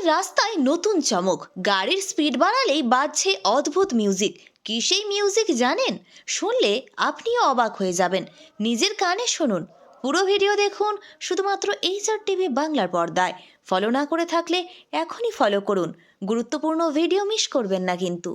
গ্রামের রাস্তায় নতুন চমক। গাড়ির স্পিড বাড়ালেই বাজছে অদ্ভুত মিউজিক কি সেই মিউজিক জানেন? শুনলে আপনিও অবাক হয়ে যাবেন। নিজের কানে শুনুন। পুরো ভিডিও দেখুন শুধুমাত্র এইচআর টিভি বাংলার পর্দায়। ফলো না করে থাকলে এখনই ফলো করুন। গুরুত্বপূর্ণ ভিডিও মিস করবেন না কিন্তু।